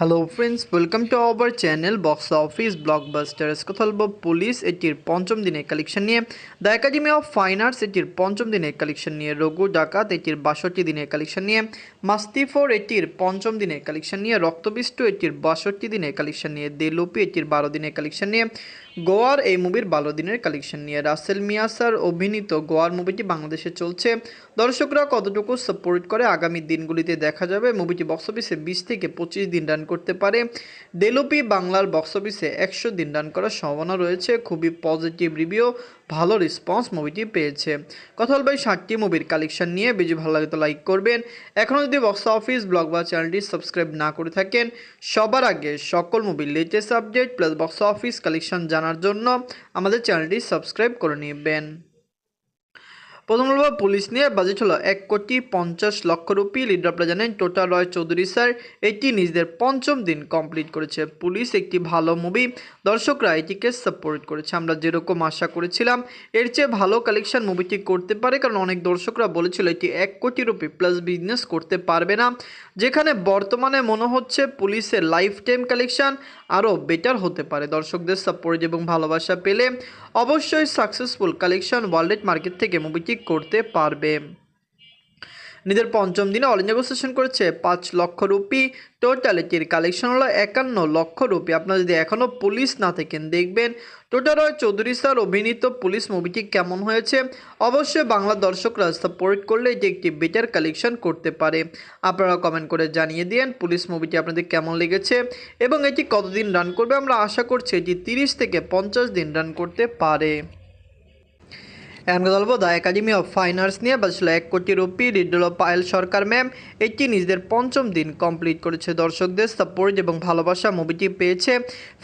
Hello friends welcome to our channel box office blockbusters কথা বলব police এটির পঞ্চম দিনের কালেকশন নিয়ে। The academy of fine arts এটির পঞ্চম দিনের কালেকশন নিয়ে। রঘু ডাকাত, এটির বাষট্টি দিনের কালেকশন নিয়ে। মাস্তিফোর এটির পঞ্চম দিনের কালেকশন নিয়ে। রক্তবিষ্টু এটির বাষট্টি দিনের কালেকশন নিয়ে। দেলুপি এটির বারো দিনের কালেকশন নিয়ে। গোয়ার, এই মুভির বারো দিনের কালেকশন নিয়ে। রাসেল মিয়াসার অভিনীত গোয়ার মুভিটি বাংলাদেশে চলছে। দর্শকরা কতটুকু সাপোর্ট করে আগামী দিনগুলিতে দেখা যাবে? মুভিটি বক্স অফিসে বিশ থেকে পঁচিশ দিন রান করতে পারে। দেলোপি বাংলার বক্স অফিসে একশো দিন রান করার সম্ভাবনা রয়েছে। খুবই পজিটিভ রিভিউ ভালো রেসপন্স মুভিটি পেয়েছে। কথা বলব ষাটটি মুভির কালেকশন নিয়ে। বেশি ভালো লাগে তো লাইক করবেন। এখনও যদি বক্স অফিস ব্লগ বা চ্যানেলটি সাবস্ক্রাইব না করে থাকেন, সবার আগে সকল মুভির latest update plus box office collection জানার জন্য আমাদের চ্যানেলটি সাবস্ক্রাইব করে নেবেন। প্রথম বলব পুলিশ নিয়ে বাজেট হলো এক কোটি পঞ্চাশ লক্ষ রুপি আপনারা জানেন টোটা রয় চৌধুরী স্যার এটি নিজেদের পঞ্চম দিন কমপ্লিট করেছে। পুলিশ একটি ভালো মুভি, দর্শকরা এটিকে সাপোর্ট করেছে। আমরা যেরকম আশা করেছিলাম, এর চেয়ে ভালো কালেকশন মুভিটি করতে পারে, কারণ অনেক দর্শকরা বলেছিল এটি এক কোটি রুপি প্লাস বিজনেস করতে পারবে না। যেখানে বর্তমানে মনে হচ্ছে পুলিশের লাইফ টাইম কালেকশন আরও বেটার হতে পারে। দর্শকদের সাপোর্ট এবং ভালোবাসা পেলে অবশ্যই সাকসেসফুল কালেকশন ওয়ার্ল্ড মার্কেট থেকে মুভিটি করতে পারবে। নিজের পঞ্চম দিনে অল ইন্ডিয়া সেশন করেছে পাঁচ লক্ষ রুপি। টোটাল এটির কালেকশন হলো একান্ন লক্ষ রুপি। আপনারা যদি এখনও পুলিশ না থাকেন, দেখবেন টোটাল রয় চৌধুরী স্যার অভিনীত পুলিশ মুভিটি কেমন হয়েছে? অবশ্যই বাংলা দর্শকরা সাপোর্ট করলে এটি একটি বেটার কালেকশন করতে পারে। আপনারা কমেন্ট করে জানিয়ে দিন পুলিশ মুভিটি আপনাদের কেমন লেগেছে এবং এটি কতদিন রান করবে? আমরা আশা করছি এটি তিরিশ থেকে পঞ্চাশ দিন রান করতে পারে। বলব the academy of fine arts নিয়ে বাজছিল এক কোটি রুপি। রিডল পায়েল সরকার ম্যাম, এটি নিজেদের পঞ্চম দিন কমপ্লিট করেছে। দর্শকদের সাপোর্ট এবং ভালোবাসা মুভিটি পেয়েছে।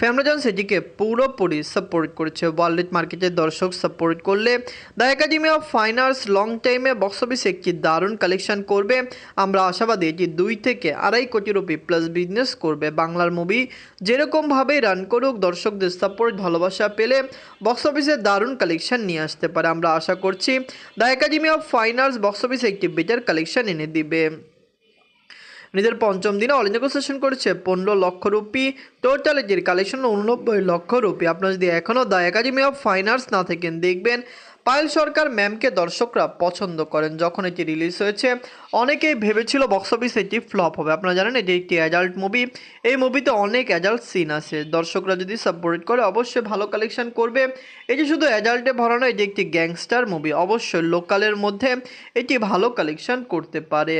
ফ্যামরাজান সেটিকে পুরোপুরি সাপোর্ট করেছে। ওয়ার্ল্ড মার্কেটের দর্শক সাপোর্ট করলে the academy of fine arts long টাইমে বক্স অফিসে একটি দারুণ কালেকশন করবে। আমরা আশাবাদী এটি দুই থেকে আড়াই কোটি রুপি প্লাস বিজনেস করবে। বাংলার মুভি যেরকমভাবে রান করুক, দর্শকদের সাপোর্ট, ভালোবাসা পেলে বক্স অফিসে দারুণ কালেকশন নিয়ে আসতে পারে। আমরা আশা করছি the academy of fine box অফিসে একটি বেটার কালেকশন এনে দিবে। নিজের পঞ্চম দিনে অল ইন্ডিয়া সেশন করেছে পনেরো লক্ষ রুপি। টোটাল এটির কালেকশন উননব্বই লক্ষ রুপি। আপনারা যদি এখনও the academy of fine arts না থাকেন, দেখবেন পায়েল সরকার ম্যামকে দর্শকরা পছন্দ করেন। যখন এটি রিলিজ হয়েছে, অনেকেই ভেবেছিল বক্স অফিস এটি ফ্লপ হবে। আপনারা জানেন এটি একটি অ্যাডাল্ট মুভি এই মুভিতে অনেক অ্যাডাল্ট সিন আছে। দর্শকরা যদি সাপোর্ট করে, অবশ্যই ভালো কালেকশন করবে। এটি শুধু অ্যাডাল্টে ভরানো এটি একটি গ্যাংস্টার মুভি অবশ্যই লোকালের মধ্যে এটি ভালো কালেকশন করতে পারে।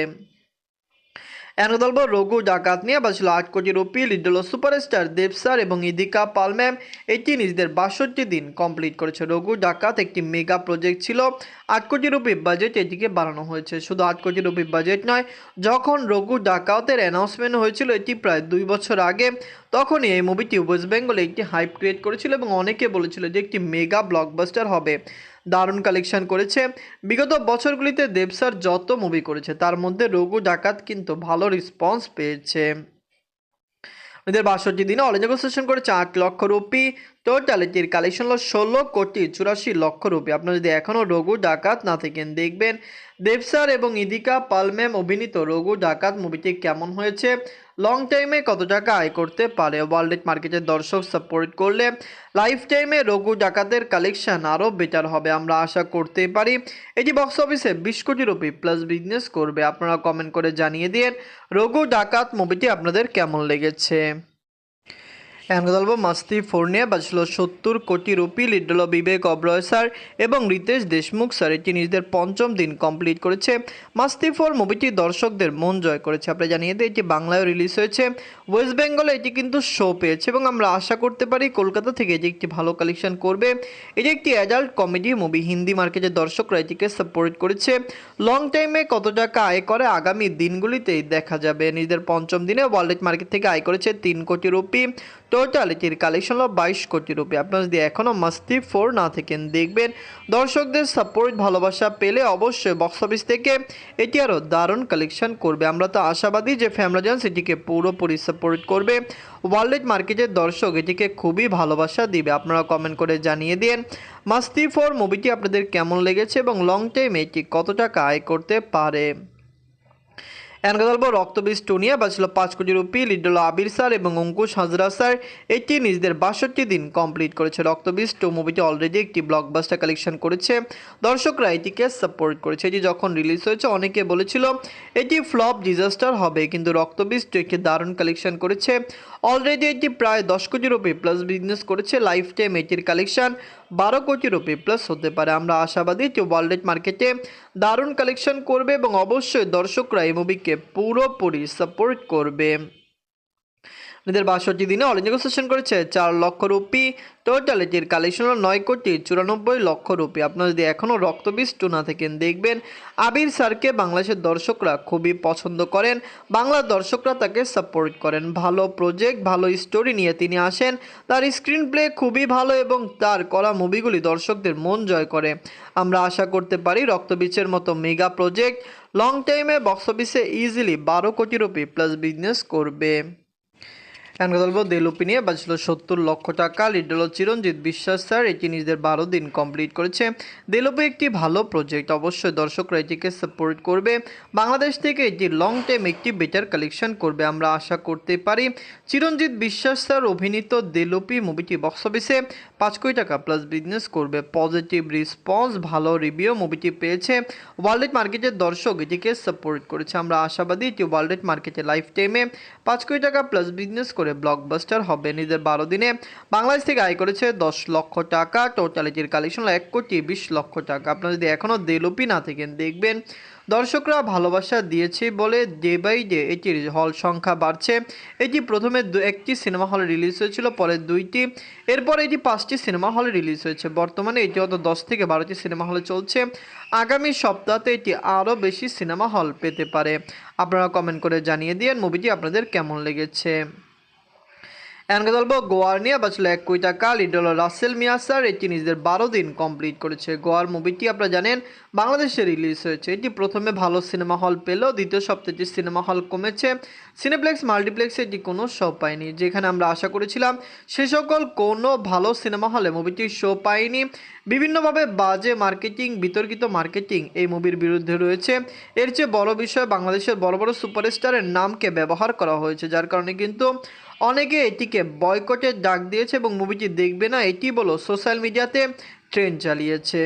এখন বলব রঘু ডাকাত নিয়ে বাজছিল আট কোটি রুপি, লিডল সুপারস্টার দেবসার এবং ইদিকা পালম্যাম এটি নিজেদের বাষট্টি দিন কমপ্লিট করেছে। রঘু ডাকাত একটি মেগা প্রজেক্ট ছিল। আট কোটি রুপি বাজেট এটিকে বাড়ানো হয়েছে। শুধু আট কোটি রুপি বাজেট নয়, যখন রঘু ডাকাতের অ্যানাউন্সমেন্ট হয়েছিল এটি প্রায় দুই বছর আগে, তখনই এই মুভিটি ওয়েস্ট বেঙ্গলে একটি হাইপ ক্রিয়েট করেছিল এবং অনেকে বলেছিল যে একটি মেগা ব্লকবাস্টার হবে। দারুণ কালেকশন করেছে। বিগত বছরগুলিতে দেবসার যত মুভি করেছে, তার মধ্যে রঘু ডাকাত কিন্তু ভালো রেসপন্স পেয়েছে। এদের বাষট্টি দিনে অল ইন্ডিয়া করেছে আট লক্ষ রুপি। টোটাল এটির কালেকশন হলো ষোলো কোটি চুরাশি লক্ষ রুপি। আপনারা যদি এখনও রঘু ডাকাত না থাকেন, দেখবেন দেবসার এবং ইদিকা পালম্যাম অভিনীত রঘু ডাকাত মুভিটি কেমন হয়েছে? লং টাইমে কত টাকা আয় করতে পারে? ওয়ার্ল্ড মার্কেটের দর্শক সাপোর্ট করলে লাইফ টাইমে রঘু ডাকাতের কালেকশন আরও বেটার হবে, আমরা আশা করতেই পারি। এটি বক্স অফিসে বিশ কোটি রুপি প্লাস বিজনেস করবে। আপনারা কমেন্ট করে জানিয়ে দিন রঘু ডাকাত মুভিটি আপনাদের কেমন লেগেছে? বলব, মাস্তি ফোর নিয়ে বাজছিল সত্তর কোটি রুপি লিডল বিবেক, অব্রয় স্যার এবং রিতেশ দেশমুখ স্যার। এটি নিজেদের পঞ্চম দিন কমপ্লিট করেছে। মাস্তি ফোর মুভিটি দর্শকদের মন জয় করেছে। আপনি জানিয়ে দিই, এটি বাংলায় রিলিজ হয়েছে। ওয়েস্ট বেঙ্গলে এটি কিন্তু শো পেয়েছে এবং আমরা আশা করতে পারি কলকাতা থেকে এটি একটি ভালো কালেকশন করবে। এটি একটি অ্যাডাল্ট কমেডি মুভি হিন্দি মার্কেটের দর্শকরা এটিকে সাপোর্ট করেছে। লং টাইমে কত টাকা আয় করে আগামী দিনগুলিতেই দেখা যাবে। নিজেদের পঞ্চম দিনে ওয়ার্ল্ড মার্কেট থেকে আয় করেছে তিন কোটি রুপি। টোটাল এটির কালেকশন হলো বাইশ কোটি রুপি। আপনারা যদি এখনও মাস্তি ফোর না থাকেন, দেখবেন দর্শকদের সাপোর্ট ভালোবাসা পেলে অবশ্যই বক্স অফিস থেকে এটি আরও দারুণ কালেকশন করবে। আমরা তো আশাবাদী যে ফ্যামরাজান্স এটিকে পুরোপুরি সাপোর্ট করবে। ওয়ার্ল্ড মার্কেটের দর্শক এটিকে খুবই ভালোবাসা দিবে। আপনারা কমেন্ট করে জানিয়ে দিন মাস্তি ফোর মুভিটি আপনাদের কেমন লেগেছে এবং লং টাইমে এটি কত টাকা আয় করতে পারে। গল্প রক্তবীজ বাঁচল পাঁচ কোটি রুপি লিড হলো আবির স্যার এবং অঙ্কুশ হাজরা স্যার। এটি নিজেদের বাষট্টি দিন কমপ্লিট করেছে রক্তবীজ টু। মুভিটি অলরেডি একটি ব্লকবাস্টার কালেকশন করেছে। দর্শকরা এটিকে সাপোর্ট করেছে। এটি যখন রিলিজ হয়েছে, অনেকে বলেছিল, এটি ফ্লপ ডিজাস্টার হবে। কিন্তু রক্তবীজ টু একটি দারুণ কালেকশন করেছে। অলরেডি এটি প্রায় দশ কোটি রুপি প্লাস বিজনেস করেছে। লাইফ টাইম এটির কালেকশন বারো কোটি রুপি প্লাস হতে পারে। আমরা আশাবাদী যে ওয়ার্ল্ড মার্কেটে দারুণ কালেকশন করবে এবং অবশ্যই দর্শকরা এই মুভিকে পুরোপুরি সাপোর্ট করবে। নিজের বাষট্টি দিনে অল ইন্ডিয়া সেশন করেছে চার লক্ষ রুপি। টোটাল এটির কালেকশন হলো নয় কোটি চুরানব্বই লক্ষ রুপি। আপনারা যদি এখনও রক্তবীজ টু না থাকেন দেখবেন, আবির স্যারকে বাংলাদেশের দর্শকরা খুবই পছন্দ করেন। বাংলার দর্শকরা তাকে সাপোর্ট করেন। ভালো প্রজেক্ট ভালো স্টোরি নিয়ে তিনি আসেন। তার স্ক্রিন প্লে খুবই ভালো এবং তার করা মুভিগুলি দর্শকদের মন জয় করে। আমরা আশা করতে পারি রক্তবীজের মতো মেগা প্রজেক্ট লং টাইমে বক্স অফিসে ইজিলি বারো কোটি রুপি প্লাস বিজনেস করবে। গল্প দেলুপি নিয়ে বাঁচল সত্তর লক্ষ টাকা। লিড হলো চিরঞ্জিত বিশ্বাস স্যার এটি নিজেদের বারো দিন কমপ্লিট করেছে। দেলুপি একটি ভালো প্রজেক্ট অবশ্যই দর্শকরা এটিকে সাপোর্ট করবে। বাংলাদেশ থেকে এটি লং টাইম একটি বেটার কালেকশন করবে, আমরা আশা করতে পারি। চিরঞ্জিত বিশ্বাস স্যার, অভিনীত দেলুপি মুভিটি বক্স অফিসে পাঁচ কোটি টাকা প্লাস বিজনেস করবে। পজিটিভ রেসপন্স ভালো রিভিউ মুভিটি পেয়েছে। ওয়ার্ল্ড মার্কেটের দর্শক এটিকে সাপোর্ট করেছে, আমরা আশাবাদী। এটি ওয়ার্ল্ড মার্কেটে লাইফ টাইমে পাঁচ কোটি টাকা প্লাস বিজনেস করে ব্লকবাস্টার হবে নিজের বারো দিনে। বাংলাদেশ থেকে আয় করেছে দশ লক্ষ টাকা। টোটালিটির কালেকশন এক কোটি বিশ লক্ষ টাকা। আপনারা যদি এখনও দেলুপি না থাকেন, দেখবেন দর্শকরা ভালোবাসা দিয়েছে বলে ডে বাই ডে এটির হল সংখ্যা বাড়ছে। এটি প্রথমে একটি সিনেমা হলে রিলিজ হয়েছিল, পরে দুইটি। এরপর এটি পাঁচটি সিনেমা হলে রিলিজ হয়েছে। বর্তমানে এটি অত দশ থেকে বারোটি সিনেমা হলে চলছে। আগামী সপ্তাহতে এটি আরও বেশি সিনেমা হল পেতে পারে। আপনারা কমেন্ট করে জানিয়ে দিন মুভিটি আপনাদের কেমন লেগেছে। এনকে গোয়ার নিয়ে বাঁচলো এক কোটি টাকা লিডল রাসেল মিয়া স্যার এটি নিজেদের বারো দিন কমপ্লিট করেছে। গোয়ার মুভিটি আপনারা জানেন, বাংলাদেশে রিলিজ হয়েছে। এটি প্রথমে ভালো সিনেমা হল পেলেও দ্বিতীয় সপ্তাহটি সিনেমা হল কমেছে। সিনেপ্লেক্স, মাল্টিপ্লেক্সে এটি কোনো শো পায়নি, যেখানে আমরা আশা করেছিলাম সে সকল কোনো ভালো সিনেমা হলে মুভিটি শো পায়নি। বিভিন্নভাবে বাজে মার্কেটিং, বিতর্কিত মার্কেটিং এই মুভির বিরুদ্ধে রয়েছে। এর চেয়ে বড় বিষয় বাংলাদেশের বড় বড় সুপারস্টারের নামকে ব্যবহার করা হয়েছে, যার কারণে কিন্তু অনেকে এটিকে বয়কটের ডাক দিয়েছে এবং মুভিটি দেখবে না, এটি বলো সোশ্যাল মিডিয়াতে ট্রেন্ড চালিয়েছে।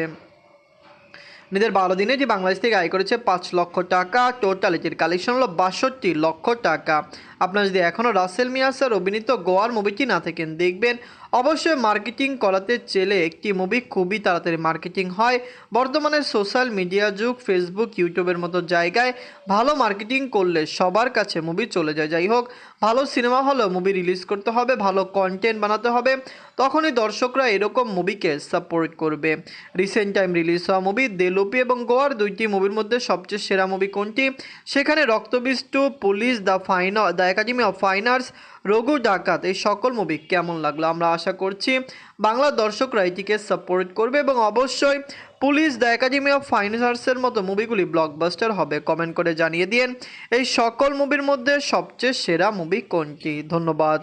নিজের বারো দিনে যে বাংলাদেশ থেকে আয় করেছে পাঁচ লক্ষ টাকা টোটাল এটির কালেকশন হলো বাষট্টি লক্ষ টাকা। আপনারা যদি এখনও রাসেল মিয়াসের অভিনীত গোয়ার মুভিটি না থাকেন, দেখবেন অবশ্যই মার্কেটিং করাতে চেলে একটি মুভি খুবই তাড়াতাড়ি মার্কেটিং হয়। বর্তমানে সোশ্যাল মিডিয়া যুগ, ফেসবুক, ইউটিউবের মতো জায়গায় ভালো মার্কেটিং করলে সবার কাছে মুভি চলে যায়। যাই হোক, ভালো সিনেমা হলেও মুভি রিলিজ করতে হবে, ভালো কন্টেন্ট বানাতে হবে। তখনই দর্শকরা এরকম মুভিকে সাপোর্ট করবে। রিসেন্ট টাইম রিলিজ হওয়া মুভি দেলোপি এবং গোয়ার দুইটি মুভির মধ্যে সবচেয়ে সেরা মুভি কোনটি? সেখানে রক্তবিষ্টু police, the fine, the academy of fine arts Raghu Dakat. এই সকল মুভি কেমন লাগল? আমরা আশা করছি বাংলা দর্শকরা এটিকে সাপোর্ট করবে এবং অবশ্যই police the academy of fine আর্টসের মতো মুভিগুলি ব্লকবাস্টার হবে। কমেন্ট করে জানিয়ে দিন এই সকল মুভির মধ্যে সবচেয়ে সেরা মুভি কোনটি? ধন্যবাদ।